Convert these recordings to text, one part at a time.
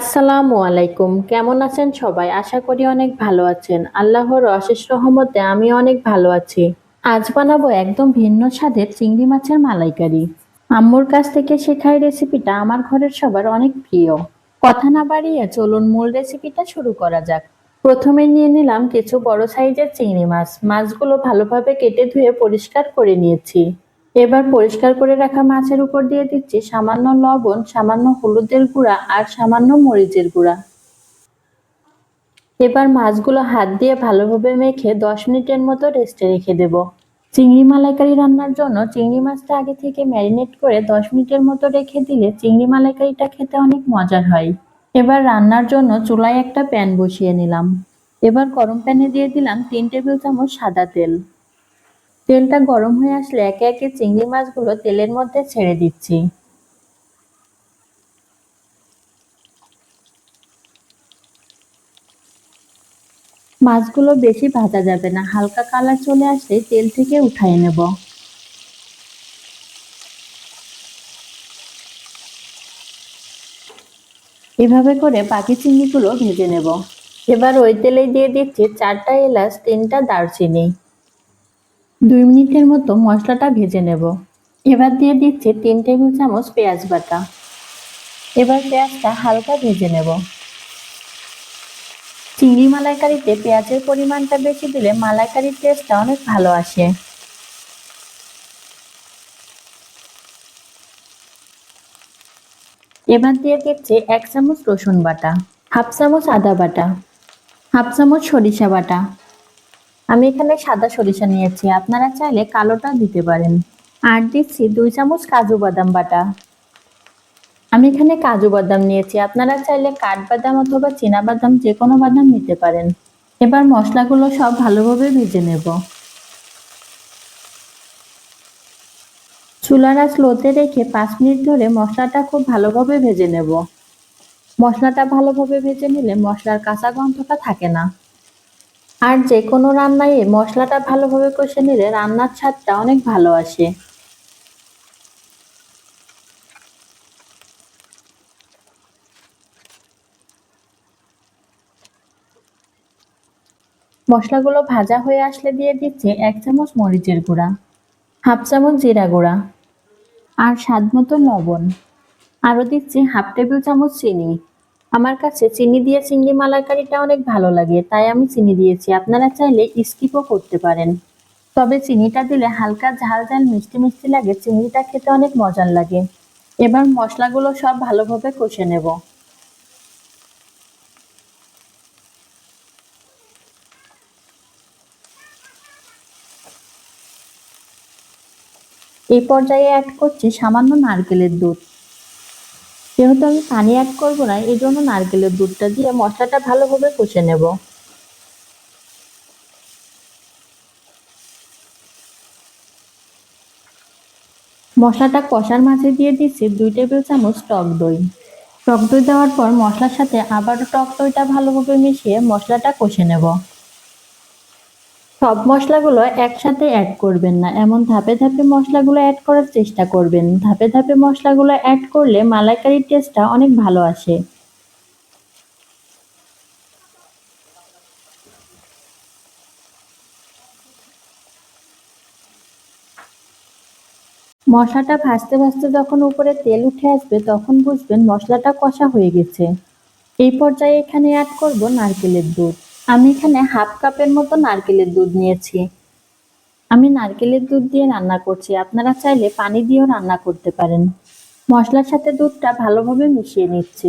আসসালামু আলাইকুম। কেমন আছেন সবাই? আশা করি অনেক ভালো আছেন। আল্লাহর অশেষ রহমতে আমি অনেক ভালো আছি। আজ বানাবো একদম ভিন্ন স্বাদের চিংড়ি মাছের মালাইকারি। আম্মুর কাছ থেকে শেখা রেসিপিটা আমার ঘরের সবার অনেক প্রিয়। কথা না বাড়িয়ে চলুন মূল রেসিপিটা শুরু করা যাক। প্রথমে নিয়ে নিলাম কিছু বড় সাইজের চিংড়ি মাছ। মাছগুলো ভালোভাবে কেটে ধুয়ে পরিষ্কার করে নিয়েছি। এবার পরিষ্কার করে রাখা মাছের উপর দিয়ে দিচ্ছি সামান্য লবণ, সামান্য হলুদের গুঁড়া আর সামান্য মরিচের গুঁড়া। এবার মাছগুলো হাত দিয়ে ভালোভাবে মেখে দশ মিনিটের মতো রেস্টে রেখে দেব। চিংড়ি মালাইকারি রান্নার জন্য চিংড়ি মাছটা আগে থেকে ম্যারিনেট করে দশ মিনিটের মতো রেখে দিলে চিংড়ি মালাইকারিটা খেতে অনেক মজার হয়। এবার রান্নার জন্য চুলায় একটা প্যান বসিয়ে নিলাম। এবার গরম প্যানে দিয়ে দিলাম তিন টেবিল চামচ সাদা তেল। তেলটা গরম হয়ে আসলে একে একে চিংড়ি মাছগুলো তেলের মধ্যে ছেড়ে দিচ্ছি। মাছগুলো বেশি ভাজা যাবে না, হালকা কালার চলে আসলে তেল থেকে উঠাই নেব। এভাবে করে বাকি চিংড়িগুলো ভেজে নেব। এবার ওই তেলেই দিয়ে দিচ্ছি চারটা এলাচ, তিনটা দারচিনি। দুই মিনিটের মতো মশলাটা ভেজে নেব। এবার দিয়ে দিচ্ছি তিন টেবিল চামচ পেঁয়াজ বাটা। এবার পেঁয়াজটা হালকা ভেজে নেব। চিংড়ি মালাইকারিতে পেঁয়াজের পরিমাণটা বেশি দিলে মালাইকারির টেস্টটা অনেক ভালো আসে। এবার দিয়ে দিচ্ছি এক চামচ রসুন বাটা, হাফ চামচ আদা বাটা, হাফ চামচ সরিষা বাটা। আমি এখানে সাদা সরিষা নিয়েছি। আপনারা চাইলে কালোটা দিতে পারেন। আর দিচ্ছি দুই চামচ কাজু বাদাম বাটা। আমি এখানে কাজু বাদাম নিয়েছি। আপনারা চাইলে কাঠবাদাম অথবা চীনা বাদাম যে কোনো বাদাম নিতে পারেন। এবার মশলাগুলো সব ভালোভাবে ভেজে নেব। চুলার স্লোতে রেখে পাঁচ মিনিট ধরে মশলাটা খুব ভালোভাবে ভেজে নেব। মশলাটা ভালোভাবে ভেজে নিলে মশলার কাঁচা গন্ধটা থাকে না। আর যে কোনো রান্নায় মশলাটা ভালোভাবে কষে নিলে রান্নার স্বাদটা অনেক ভালো আসে। মশলাগুলো ভাজা হয়ে আসলে দিয়ে দিচ্ছি এক চামচ মরিচের গুঁড়া, হাফ চামচ জিরা গুঁড়া আর স্বাদ মতো লবণ। আরও দিচ্ছি হাফ টেবিল চামচ চিনি। আমার কাছে চিনি দিয়ে চিংড়ি মালাইকারিটা অনেক ভালো লাগে, তাই আমি চিনি দিয়েছি। আপনারা চাইলে স্কিপও করতে পারেন। তবে চিনিটা দিলে হালকা ঝাল ঝাল মিষ্টি মিষ্টি লাগে, চিংড়িটা খেতে অনেক মজার লাগে। এবার মশলাগুলো সব ভালোভাবে কষে নেব। এই পর্যায়ে অ্যাড করছি সামান্য নারকেলের দুধ। যেহেতু আমি পানি অ্যাড করব না, এই জন্য নারকেলের দুধটা দিয়ে মশলাটা ভালোভাবে কষে নেব। মশলাটা কষার মাঝে দিয়ে দিচ্ছি দুই টেবিল চামচ টক দই। টক দই দেওয়ার পর মশলার সাথে আবার টক দইটা ভালোভাবে মিশিয়ে মশলাটা কষে নেব। সব মশলাগুলো একসাথে অ্যাড করবেন না। এমন ধাপে ধাপে মশলাগুলো অ্যাড করার চেষ্টা করবেন। ধাপে ধাপে মশলাগুলো অ্যাড করলে মালাইকারির টেস্টটা অনেক ভালো আসে। মশলাটা ভাজতে ভাজতে যখন উপরে তেল উঠে আসবে, তখন বুঝবেন মশলাটা কষা হয়ে গেছে। এই পর্যায়ে এখানে অ্যাড করব নারকেলের দুধ। আমি এখানে হাফ কাপের মতো নারকেলের দুধ নিয়েছি। আমি নারকেলের দুধ দিয়ে রান্না করছি। আপনারা চাইলে পানি দিয়েও রান্না করতে পারেন। মশলার সাথে দুধটা ভালোভাবে মিশিয়ে নিচ্ছি।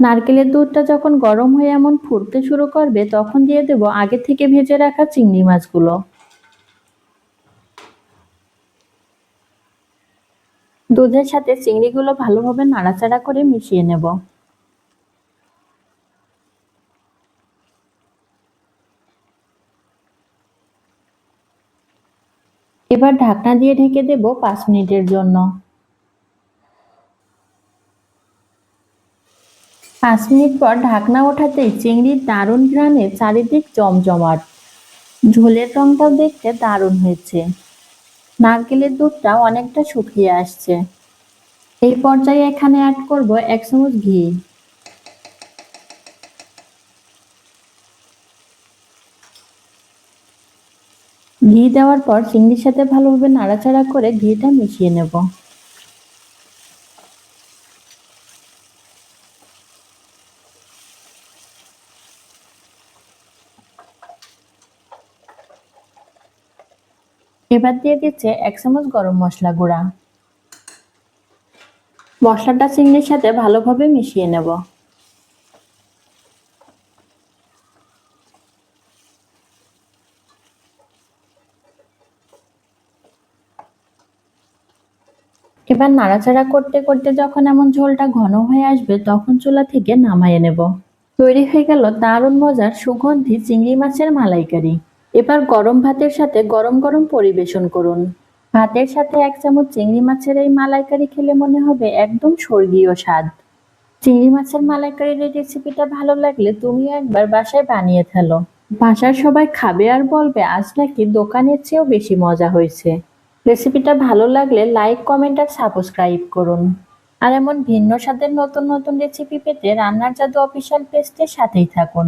নারকেলের দুধটা যখন গরম হয়ে এমন ফুটতে শুরু করবে, তখন দিয়ে দেব আগে থেকে ভেজে রাখা চিংড়ি মাছগুলো। দুধের সাথে চিংড়িগুলো ভালোভাবে নাড়াচাড়া করে মিশিয়ে নেব। এবার ঢাকনা দিয়ে ঢেকে দেব পাঁচ মিনিটের জন্য। পাঁচ মিনিট পর ঢাকনা ওঠাতেই চিংড়ির দারুণ গ্রানে চারিদিক জমজমাট। ঝোলের রংটাও দেখতে দারুণ হয়েছে। নারকেলের দুধটাও অনেকটা শুকিয়ে আসছে। এই পর্যায়ে এখানে অ্যাড করব এক চামচ ঘি। ঘি দেওয়ার পর চিংড়ির সাথে ভালোভাবে নাড়াচাড়া করে ঘিটা মিশিয়ে নেব। এবার দিয়ে দিচ্ছে এক চামচ গরম মশলা গুঁড়া। মশলাটা চিংড়ির সাথে ভালোভাবে মিশিয়ে নেব। এবার নাড়াচাড়া করতে করতে যখন এমন ঝোলটা ঘন হয়ে আসবে, তখন চুলা থেকে নামাইয়ে নেব। তৈরি হয়ে গেল দারুণ মজার সুগন্ধি চিংড়ি মাছের মালাইকারি। এবার গরম ভাতের সাথে গরম গরম পরিবেশন করুন। ভাতের সাথে এক চামচ চিংড়ি মাছের এই মালাইকারি খেলে মনে হবে একদম স্বর্গীয় স্বাদ। চিংড়ি মাছের মালাইকারির এই রেসিপিটা ভালো লাগলে তুমিও একবার বাসায় বানিয়ে ফেলো। বাসার সবাই খাবে আর বলবে, আজ নাকি দোকানের চেয়েও বেশি মজা হয়েছে। রেসিপিটা ভালো লাগলে লাইক, কমেন্ট আর সাবস্ক্রাইব করুন। আর এমন ভিন্ন স্বাদের নতুন নতুন রেসিপি পেতে রান্নার জাদু অফিসিয়াল পেজটির সাথেই থাকুন।